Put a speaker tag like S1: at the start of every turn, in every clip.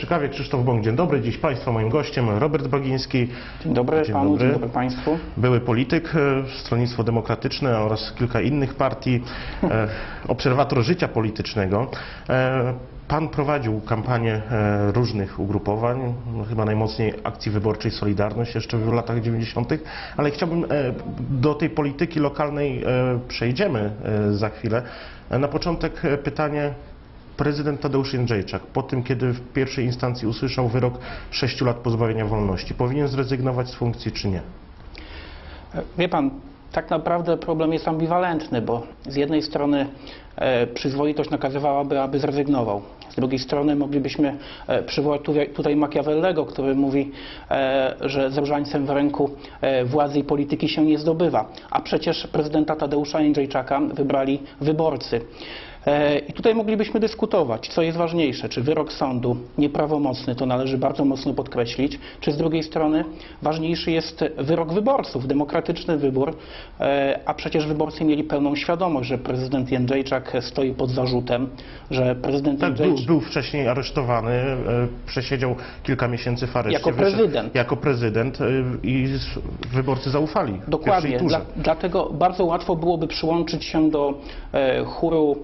S1: Przy kawie, Krzysztof Bąk, dzień dobry. Dziś Państwa moim gościem Robert Bagiński,
S2: Dzień dobry
S1: Dzień
S2: panu,
S1: dobry.
S2: dzień dobry państwu.
S1: były polityk, e, Stronnictwo Demokratyczne oraz kilka innych partii, e, obserwator życia politycznego. E, Pan prowadził kampanię różnych ugrupowań, no, chyba najmocniej akcji wyborczej Solidarność jeszcze w latach 90., ale chciałbym do tej polityki lokalnej przejdziemy za chwilę. Na początek pytanie Prezydent Tadeusz Jędrzejczak, po tym kiedy w pierwszej instancji usłyszał wyrok 6 lat pozbawienia wolności, powinien zrezygnować z funkcji czy nie?
S2: Wie pan, tak naprawdę problem jest ambiwalentny, bo z jednej strony e, przyzwoitość nakazywałaby, aby zrezygnował. Z drugiej strony moglibyśmy e, przywołać tutaj, Machiavellego, który mówi, e, że z w ręku władzy i polityki się nie zdobywa. A przecież prezydenta Tadeusza Jędrzejczaka wybrali wyborcy. E, I tutaj moglibyśmy dyskutować, co jest ważniejsze, czy wyrok sądu nieprawomocny, to należy bardzo mocno podkreślić, czy z drugiej strony ważniejszy jest wyrok wyborców, demokratyczny wybór, e, a przecież wyborcy mieli pełną świadomość, że prezydent Jędrzejczak stoi pod zarzutem, że prezydent
S1: Tak, był,
S2: Jędrzejczak...
S1: był wcześniej aresztowany, e, przesiedział kilka miesięcy w areszcie.
S2: Jako prezydent.
S1: Jako prezydent i wyborcy zaufali
S2: Dokładnie. Dla, dlatego bardzo łatwo byłoby przyłączyć się do chóru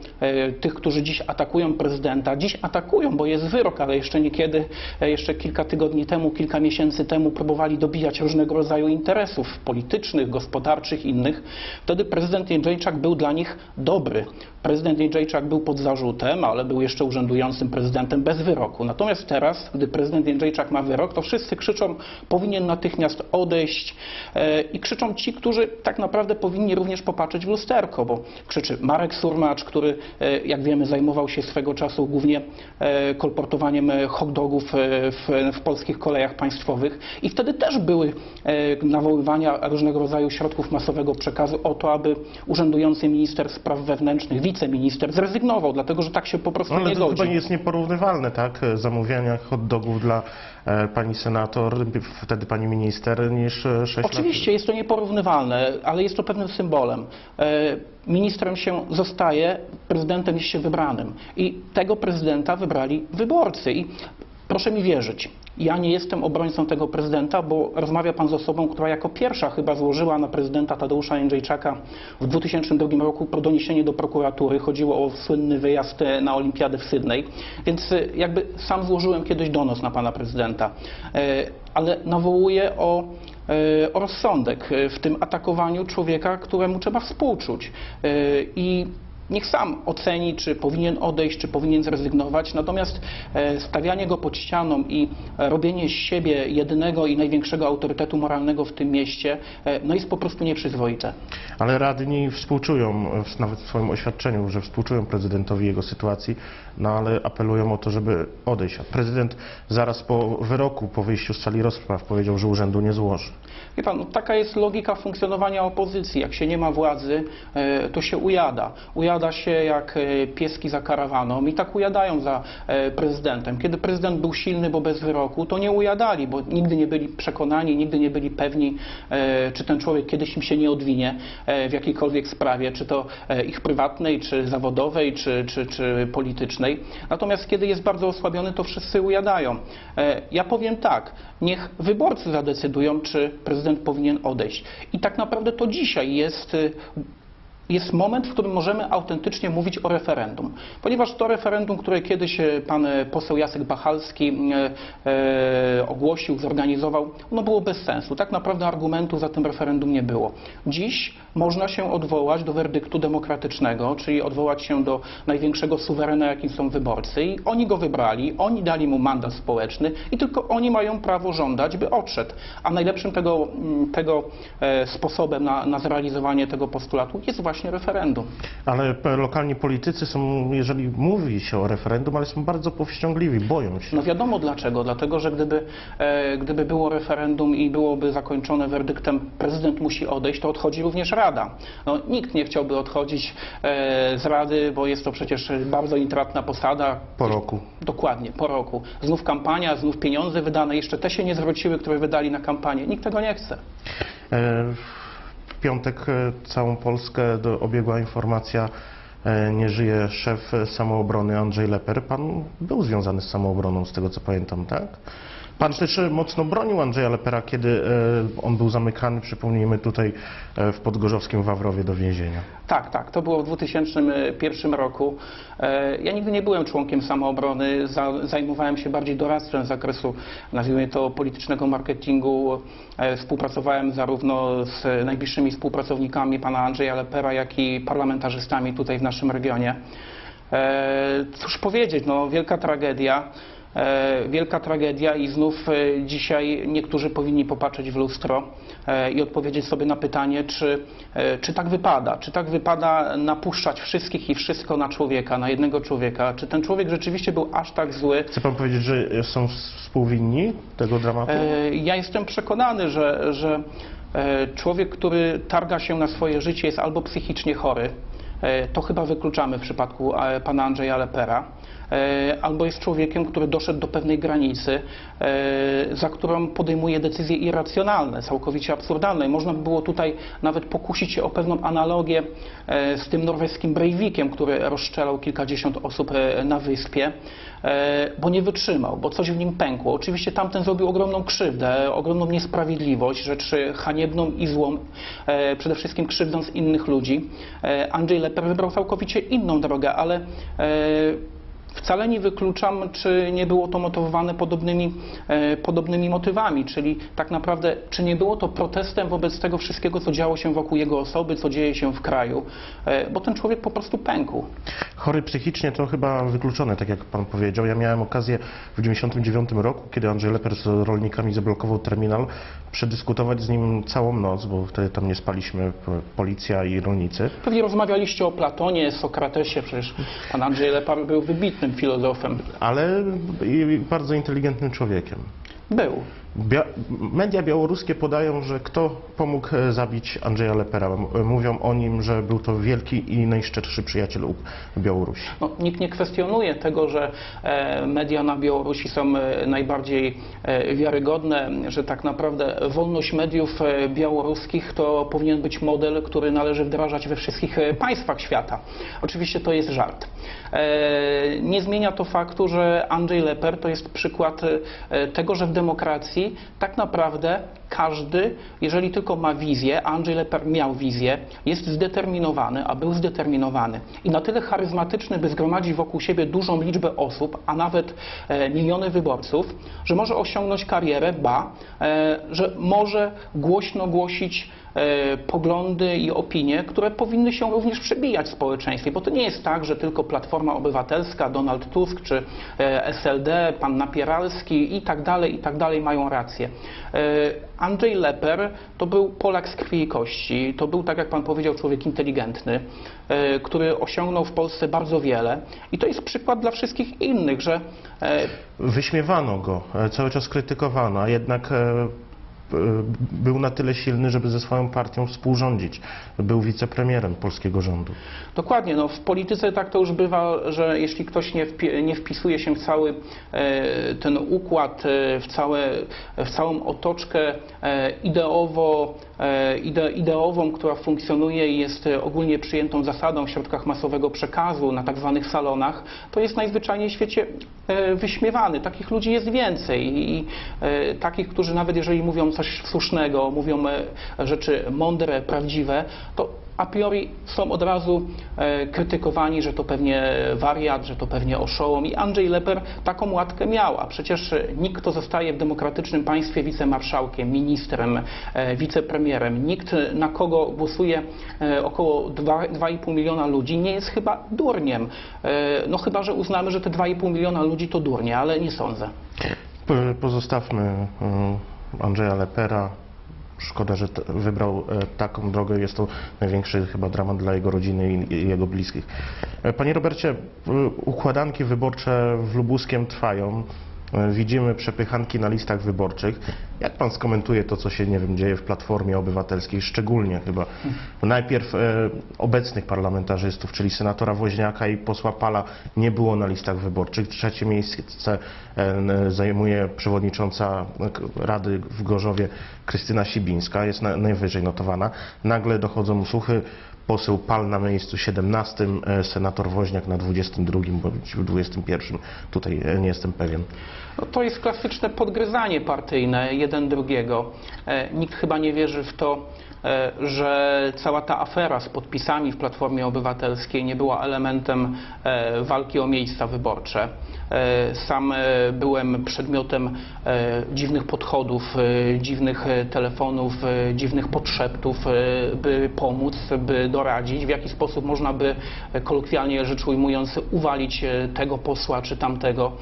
S2: tych, którzy dziś atakują prezydenta. Dziś atakują, bo jest wyrok, ale jeszcze niekiedy, e, jeszcze kilka tygodni temu, kilka miesięcy temu próbowali dobijać różnego rodzaju interesów politycznych, gospodarczych, innych. Wtedy prezydent Jędrzejczak był dla nich dobry. Prezydent Jędrzejczak był pod zarzutem, ale był jeszcze urzędującym prezydentem bez wyroku. Natomiast teraz, gdy prezydent Jędrzejczak ma wyrok, to wszyscy krzyczą, powinien natychmiast odejść e, i krzyczą ci, którzy tak naprawdę powinni również popatrzeć w lusterko, bo krzyczy Marek Surmacz, który, e, jak wiemy, zajmował się swego czasu głównie e, kolportowaniem e, hot dogów e, w, w polskich kolejach państwowych i wtedy też były e, nawoływania różnego rodzaju środków masowego przekazu o to, aby urzędujący minister spraw wewnętrznych, wiceminister zrezygnował, dlatego że tak się po prostu
S1: No, ale
S2: nie
S1: to
S2: godzi.
S1: chyba nie jest nieporównywalne, tak? e, Zamówienia hot dogów dla e, pani senator, wtedy pani minister, niż e, 6 lat.
S2: Oczywiście jest to nieporównywalne, ale jest to pewnym symbolem. E, Ministrem się zostaje, prezydentem się wybranym. I tego prezydenta wybrali wyborcy. I proszę mi wierzyć, ja nie jestem obrońcą tego prezydenta, bo rozmawia pan z osobą, która jako pierwsza chyba złożyła na prezydenta Tadeusza Jędrzejczaka w 2002 roku doniesienie do prokuratury. Chodziło o słynny wyjazd e, na olimpiadę w Sydney. Więc e, jakby sam złożyłem kiedyś donos na pana prezydenta. E, Ale nawołuję o o rozsądek w tym atakowaniu człowieka, któremu trzeba współczuć. I niech sam oceni, czy powinien odejść, czy powinien zrezygnować. Natomiast e, stawianie go pod ścianą i e, robienie z siebie jedynego i największego autorytetu moralnego w tym mieście, e, no jest po prostu nieprzyzwoite.
S1: Ale radni współczują, nawet w swoim oświadczeniu, że współczują prezydentowi jego sytuacji, no ale apelują o to, żeby odejść. Prezydent zaraz po wyroku, po wyjściu z sali rozpraw powiedział, że urzędu nie złoży.
S2: Wie pan, no, taka jest logika funkcjonowania opozycji. Jak się nie ma władzy, e, to się ujada. Ujada się jak e, pieski za karawaną i tak ujadają za e, prezydentem. Kiedy prezydent był silny, bo bez wyroku, to nie ujadali, bo nigdy nie byli przekonani, nigdy nie byli pewni, czy ten człowiek kiedyś im się nie odwinie w jakiejkolwiek sprawie, czy to ich prywatnej, czy zawodowej, czy, czy, czy politycznej. Natomiast kiedy jest bardzo osłabiony, to wszyscy ujadają. Ja powiem tak, niech wyborcy zadecydują, czy prezydent powinien odejść. I tak naprawdę to dzisiaj jest y, jest moment, w którym możemy autentycznie mówić o referendum. Ponieważ to referendum, które kiedyś e, pan e, poseł Jacek Bachalski e, ogłosił, zorganizował, ono było bez sensu. Tak naprawdę argumentów za tym referendum nie było. Dziś można się odwołać do werdyktu demokratycznego, czyli odwołać się do największego suwerena, jakim są wyborcy. I oni go wybrali, oni dali mu mandat społeczny i tylko oni mają prawo żądać, by odszedł. A najlepszym tego, mm, tego sposobem na, na zrealizowanie tego postulatu jest właśnie referendum.
S1: Ale lokalni politycy są, jeżeli mówi się o referendum, ale są bardzo powściągliwi, boją się.
S2: No wiadomo dlaczego. Dlatego, że gdyby, e, gdyby było referendum i byłoby zakończone werdyktem prezydent musi odejść, to odchodzi również Rada. No, nikt nie chciałby odchodzić e, z Rady, bo jest to przecież bardzo intratna posada.
S1: Po roku.
S2: Dokładnie, po roku. Znów kampania, znów pieniądze wydane, jeszcze te się nie zwróciły, które wydali na kampanię. Nikt tego nie chce.
S1: E, W piątek e, całą Polskę obiegła informacja e, nie żyje szef samoobrony Andrzej Leper. Pan był związany z samoobroną, z tego co pamiętam, tak? Pan też mocno bronił Andrzeja Lepera, kiedy e, on był zamykany, przypomnijmy tutaj, e, w Podgorzowskim Wawrowie do więzienia.
S2: Tak, tak, to było w 2001 roku. E, Ja nigdy nie byłem członkiem samoobrony, za- zajmowałem się bardziej doradztwem z zakresu, nazwijmy to, politycznego marketingu. Współpracowałem zarówno z najbliższymi współpracownikami pana Andrzeja Lepera, jak i parlamentarzystami tutaj w naszym regionie. Cóż powiedzieć, no wielka tragedia. E, Wielka tragedia i znów e, dzisiaj niektórzy powinni popatrzeć w lustro e, i odpowiedzieć sobie na pytanie, czy, czy tak wypada, czy tak wypada napuszczać wszystkich i wszystko na człowieka, na jednego człowieka, czy ten człowiek rzeczywiście był aż tak zły.
S1: Chce pan powiedzieć, że są współwinni tego dramatu?
S2: Ja jestem przekonany, że, że człowiek, który targa się na swoje życie jest albo psychicznie chory, to chyba wykluczamy w przypadku e, pana Andrzeja Lepera, e, albo jest człowiekiem, który doszedł do pewnej granicy, e, za którą podejmuje decyzje irracjonalne, całkowicie absurdalne. I Można by było tutaj nawet pokusić się o pewną analogię e, z tym norweskim Breivikiem, który rozstrzelał kilkadziesiąt osób e, na wyspie, e, bo nie wytrzymał, bo coś w nim pękło. Oczywiście tamten zrobił ogromną krzywdę, ogromną niesprawiedliwość, rzecz haniebną i złą, e, przede wszystkim krzywdząc innych ludzi. E, Andrzej Leper wybrał całkowicie inną drogę, ale e, Wcale nie wykluczam, czy nie było to motywowane podobnymi, e, podobnymi motywami, czyli tak naprawdę, czy nie było to protestem wobec tego wszystkiego, co działo się wokół jego osoby, co dzieje się w kraju, e, bo ten człowiek po prostu pękł.
S1: Chory psychicznie to chyba wykluczone, tak jak pan powiedział. Ja miałem okazję w 1999 roku, kiedy Andrzej Leper z rolnikami zablokował terminal, przedyskutować z nim całą noc, bo wtedy tam nie spaliśmy, policja i rolnicy.
S2: Pewnie rozmawialiście o Platonie, Sokratesie, przecież pan Andrzej Lepar był wybitnym filozofem.
S1: ale bardzo inteligentnym człowiekiem.
S2: Był.
S1: Bia media białoruskie podają, że kto pomógł e, zabić Andrzeja Lepera. Mówią o nim, że był to wielki i najszczerszy przyjaciel Białorusi.
S2: No, nikt nie kwestionuje tego, że e, media na Białorusi są e, najbardziej wiarygodne, że tak naprawdę wolność mediów białoruskich to powinien być model, który należy wdrażać we wszystkich państwach świata. Oczywiście to jest żart. Nie zmienia to faktu, że Andrzej Leper to jest przykład tego, że w demokracji tak naprawdę każdy, jeżeli tylko ma wizję, Andrzej Leper miał wizję, jest zdeterminowany, a był zdeterminowany. I na tyle charyzmatyczny, by zgromadzić wokół siebie dużą liczbę osób, a nawet e, miliony wyborców, że może osiągnąć karierę, ba, e, że może głośno głosić poglądy i opinie, które powinny się również przebijać w społeczeństwie, bo to nie jest tak, że tylko Platforma Obywatelska, Donald Tusk czy e, SLD, pan Napieralski i tak dalej, i tak dalej mają rację. E, Andrzej Leper to był Polak z krwi i kości, to był, tak jak pan powiedział, człowiek inteligentny, e, który osiągnął w Polsce bardzo wiele i to jest przykład dla wszystkich innych, że e,
S1: Wyśmiewano go, e, cały czas krytykowano, a jednak e, e, był na tyle silny, żeby ze swoją partią współrządzić. Był wicepremierem polskiego rządu.
S2: Dokładnie, no w polityce tak to już bywa, że jeśli ktoś nie, wpi- nie wpisuje się w cały e, ten układ, e, w, całe, w całą otoczkę e, ideowo, e, ide, ideową, która funkcjonuje i jest e, ogólnie przyjętą zasadą w środkach masowego przekazu, na tak zwanych salonach, to jest najzwyczajniej w świecie e, wyśmiewany. Takich ludzi jest więcej i e, takich, którzy nawet jeżeli mówią coś słusznego, mówią e, rzeczy mądre, prawdziwe, to a priori są od razu e, krytykowani, że to pewnie wariat, że to pewnie oszołom. I Andrzej Leper taką łatkę miał, a przecież nikt, kto zostaje w demokratycznym państwie wicemarszałkiem, ministrem, e, wicepremierem, nikt, na kogo głosuje około dwa- 2,5 miliona ludzi, nie jest chyba durniem. No chyba, że uznamy, że te 2,5 miliona ludzi to durnie, ale nie sądzę.
S1: Pozostawmy Andrzeja Lepera. Szkoda, że wybrał e, taką drogę. Jest to największy chyba dramat dla jego rodziny i- jego bliskich. E, Panie Robercie, układanki wyborcze w Lubuskiem trwają. E, Widzimy przepychanki na listach wyborczych. Jak pan skomentuje to, co się, nie wiem, dzieje w Platformie Obywatelskiej, szczególnie chyba najpierw e, obecnych parlamentarzystów, czyli senatora Woźniaka i posła Pala nie było na listach wyborczych. Trzecie miejsce e, zajmuje przewodnicząca Rady w Gorzowie Krystyna Sibińska, jest na, najwyżej notowana. Nagle dochodzą słuchy, poseł Pal na miejscu 17, e, senator Woźniak na 22 bądź 21. Tutaj e, nie jestem pewien.
S2: No, to jest klasyczne podgryzanie partyjne jeden drugiego. E, Nikt chyba nie wierzy w to, e, że cała ta afera z podpisami w Platformie Obywatelskiej nie była elementem e, walki o miejsca wyborcze. Sam byłem przedmiotem dziwnych podchodów, dziwnych telefonów, dziwnych podszeptów, by pomóc, by doradzić, w jaki sposób można by, kolokwialnie rzecz ujmując, uwalić tego posła czy tamtego.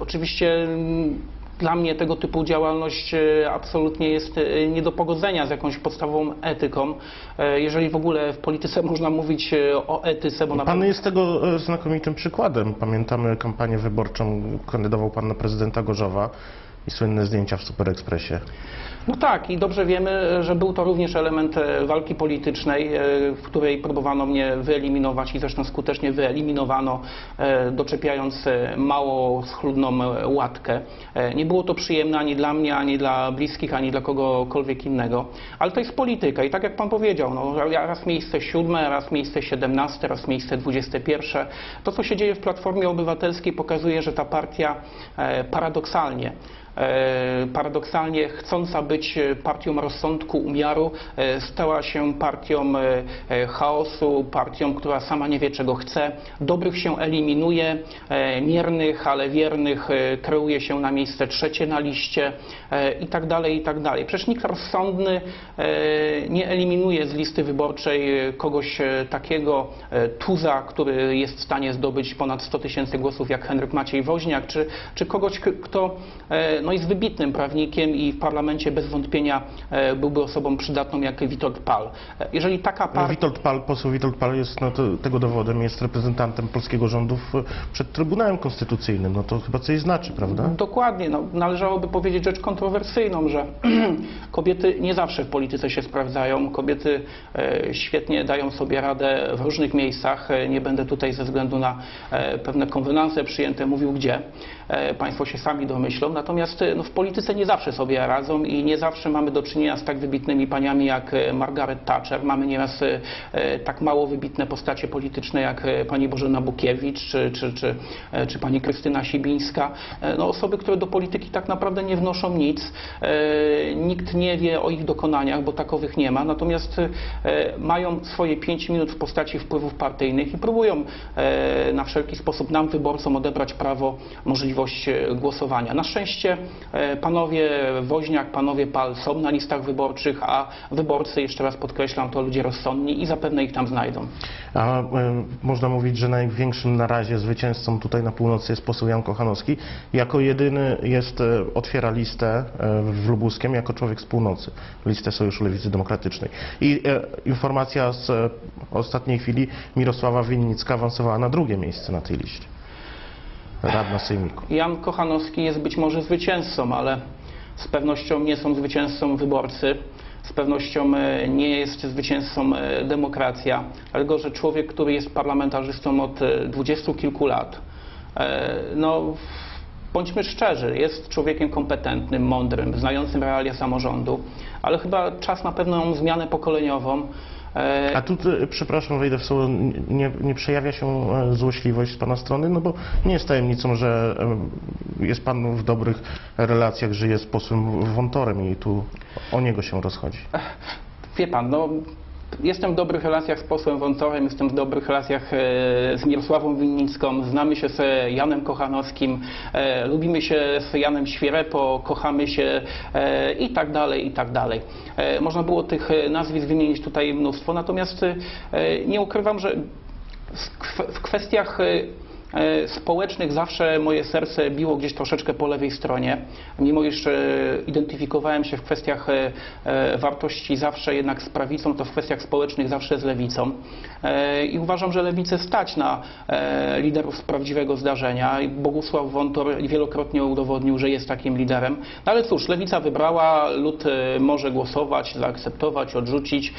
S2: Oczywiście mm, dla mnie tego typu działalność e, absolutnie jest e, nie do pogodzenia z jakąś podstawową etyką. E, Jeżeli w ogóle w polityce można mówić o etyce, bo na
S1: Pan jest tego znakomitym przykładem. Pamiętamy kampanię wyborczą, kandydował pan na prezydenta Gorzowa i słynne zdjęcia w Super Expressie.
S2: No tak, i dobrze wiemy, że był to również element e, walki politycznej, e, w której próbowano mnie wyeliminować i zresztą skutecznie wyeliminowano, e, doczepiając mało schludną łatkę. Nie było to przyjemne ani dla mnie, ani dla bliskich, ani dla kogokolwiek innego, ale to jest polityka i tak jak Pan powiedział, no, raz miejsce siódme, raz miejsce siedemnaste, raz miejsce dwudzieste pierwsze. To, co się dzieje w Platformie Obywatelskiej pokazuje, że ta partia paradoksalnie paradoksalnie chcąca być e, partią rozsądku, umiaru, e, stała się partią e, e, chaosu, partią, która sama nie wie czego chce. Dobrych się eliminuje, e, miernych, ale wiernych e, kreuje się na miejsce trzecie na liście e, i tak dalej, i tak dalej. Przecież nikt rozsądny e, nie eliminuje z listy wyborczej e, kogoś e, takiego e, tuza, który jest w stanie zdobyć ponad 100 tysięcy głosów jak Henryk Maciej Woźniak, czy, czy kogoś, kto e, no, jest wybitnym prawnikiem i w parlamencie bez wątpienia e, byłby osobą przydatną jak Witold Pal. E, Jeżeli taka partia...
S1: Witold Pal, poseł Witold Pal jest no, to, tego dowodem, jest reprezentantem polskiego rządu przed Trybunałem Konstytucyjnym. No to chyba coś znaczy, prawda?
S2: Dokładnie. No, należałoby powiedzieć rzecz kontrowersyjną, że kobiety nie zawsze w polityce się sprawdzają. Kobiety e, świetnie dają sobie radę w różnych miejscach. Nie będę tutaj ze względu na pewne konwenanse przyjęte mówił gdzie. Państwo się sami domyślą. Natomiast e, no, w polityce nie zawsze sobie radzą i nie zawsze mamy do czynienia z tak wybitnymi paniami jak e, Margaret Thatcher. Mamy nieraz e, e, tak mało wybitne postacie polityczne jak pani Bożena Bukiewicz czy, czy, czy, czy pani Krystyna Sibińska. No, osoby, które do polityki tak naprawdę nie wnoszą nic. Nikt nie wie o ich dokonaniach, bo takowych nie ma. Natomiast mają swoje 5 minut w postaci wpływów partyjnych i próbują na wszelki sposób nam, wyborcom, odebrać prawo, możliwość głosowania. Na szczęście panowie Woźniak, panowie Pal są na listach wyborczych, a wyborcy, jeszcze raz podkreślam, to ludzie rozsądni i zapewne ich tam znajdą.
S1: A e, można mówić, że największym na razie zwycięzcą tutaj na północy jest poseł Jan Kochanowski. Jako jedyny jest, e, otwiera listę e, w Lubuskiem jako człowiek z północy, listę Sojuszu Lewicy Demokratycznej. I e, informacja z e, ostatniej chwili, Mirosława Winnicka awansowała na drugie miejsce na tej liście. Sejmiku.
S2: Jan Kochanowski jest być może zwycięzcą, ale z pewnością nie są zwycięzcą wyborcy. Z pewnością e, nie jest zwycięzcą e, demokracja, dlatego że człowiek, który jest parlamentarzystą od e, dwudziestu kilku lat, no bądźmy szczerzy, jest człowiekiem kompetentnym, mądrym, znającym realia samorządu, ale chyba czas na pewną zmianę pokoleniową. E,
S1: A tu, e, przepraszam, wejdę w słowo, nie, nie przejawia się e, złośliwość z Pana strony, no bo nie jest tajemnicą, że jest Pan w dobrych relacjach, żyje z posłem Wątorem i tu o niego się rozchodzi.
S2: Wie pan, no, jestem w dobrych relacjach z posłem Wątorem, jestem w dobrych relacjach e, z Mirosławą Winnicką, znamy się z Janem Kochanowskim, e, lubimy się z Janem Świerepo, kochamy się e, i tak dalej, i tak dalej. Można było tych nazwisk wymienić tutaj mnóstwo, natomiast nie ukrywam, że w kw- w kwestiach społecznych zawsze moje serce biło gdzieś troszeczkę po lewej stronie, mimo iż e, identyfikowałem się w kwestiach e, e, wartości zawsze jednak z prawicą, to w kwestiach społecznych zawsze z lewicą. E, I uważam, że lewicę stać na e, liderów z prawdziwego zdarzenia. Bogusław Wątor wielokrotnie udowodnił, że jest takim liderem. No ale cóż, lewica wybrała, lud e, może głosować, zaakceptować, odrzucić.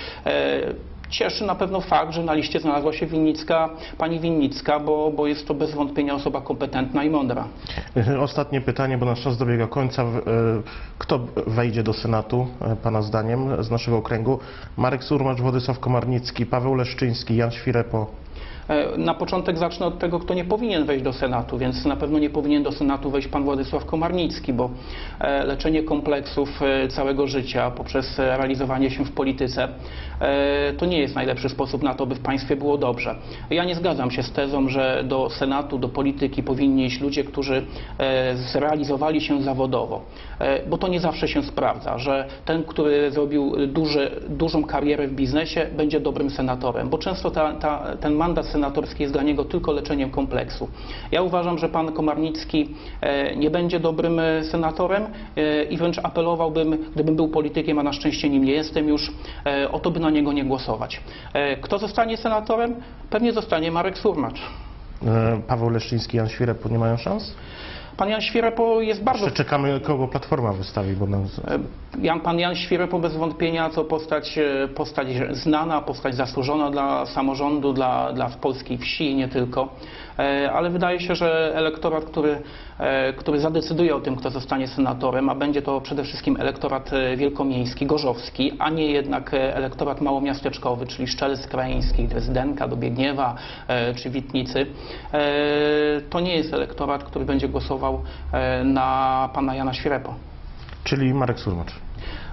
S2: Cieszy na pewno fakt, że na liście znalazła się Winnicka, pani Winnicka, bo, bo jest to bez wątpienia osoba kompetentna i mądra.
S1: Ostatnie pytanie, bo nasz czas dobiega końca. E, Kto wejdzie do Senatu, e, Pana zdaniem, z naszego okręgu? Marek Surmacz, Władysław Komarnicki, Paweł Leszczyński, Jan Świrepo.
S2: E, Na początek zacznę od tego, kto nie powinien wejść do Senatu, więc na pewno nie powinien do Senatu wejść pan Władysław Komarnicki, bo e, leczenie kompleksów e, całego życia poprzez realizowanie się w polityce to nie jest najlepszy sposób na to, by w państwie było dobrze. Ja nie zgadzam się z tezą, że do Senatu, do polityki powinni iść ludzie, którzy zrealizowali się zawodowo, bo to nie zawsze się sprawdza, że ten, który zrobił duży, dużą karierę w biznesie, będzie dobrym senatorem, bo często ta, ta, ten mandat senatorski jest dla niego tylko leczeniem kompleksu. Ja uważam, że pan Komarnicki e, nie będzie dobrym e, senatorem e, i wręcz apelowałbym, gdybym był politykiem, a na szczęście nim nie jestem już, o to, by na niego nie głosować. Kto zostanie senatorem? Pewnie zostanie Marek Surmacz.
S1: Paweł Leszczyński, Jan Świrepo nie mają szans?
S2: Pan Jan Świerepo jest bardzo
S1: Jeszcze czekamy, kogo Platforma wystawi, bo nas...
S2: Jan, pan Jan Świerepo bez wątpienia to postać, e, postać znana, postać zasłużona dla samorządu, dla, dla polskiej wsi nie tylko. E, Ale wydaje się, że elektorat, który, e, który zadecyduje o tym, kto zostanie senatorem, a będzie to przede wszystkim elektorat e, wielkomiejski, gorzowski, a nie jednak e, elektorat małomiasteczkowy, czyli Szczelec Krajeński, Drezdenka, Dobiegniewa e, czy Witnicy, e, to nie jest elektorat, który będzie głosował e, na pana Jana Świerepo.
S1: Czyli Marek Surmacz.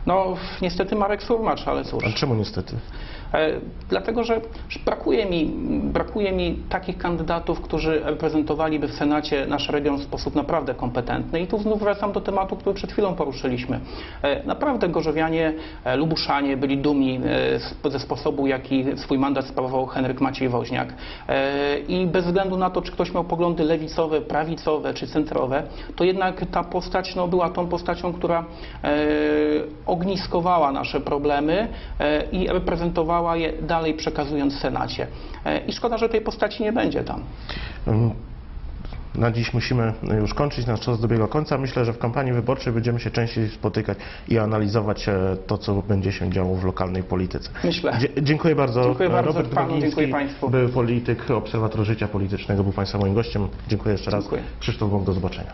S2: No, niestety Marek Surmacz, ale cóż.
S1: A czemu niestety?
S2: E, dlatego, że brakuje mi, brakuje mi takich kandydatów, którzy reprezentowaliby w Senacie nasz region w sposób naprawdę kompetentny. I tu znów wracam do tematu, który przed chwilą poruszyliśmy. E, naprawdę gorzowianie, e, lubuszanie byli dumni ze sposobu, jaki swój mandat sprawował Henryk Maciej Woźniak. I bez względu na to, czy ktoś miał poglądy lewicowe, prawicowe czy centrowe, to jednak ta postać no, była tą postacią, która ogniskowała nasze problemy i reprezentowała je dalej przekazując Senacie. E, I szkoda, że tej postaci nie będzie tam.
S1: Mm, Na dziś musimy już kończyć, nasz czas dobiega końca. Myślę, że w kampanii wyborczej będziemy się częściej spotykać i analizować e, to, co będzie się działo w lokalnej polityce.
S2: Myślę.
S1: Dzie- dziękuję bardzo.
S2: Dziękuję bardzo
S1: Robert
S2: panu, dziękuję państwu.
S1: Był polityk, obserwator życia politycznego, był Państwa moim gościem. Dziękuję jeszcze raz.
S2: Dziękuję.
S1: Krzysztof Bąk, do zobaczenia.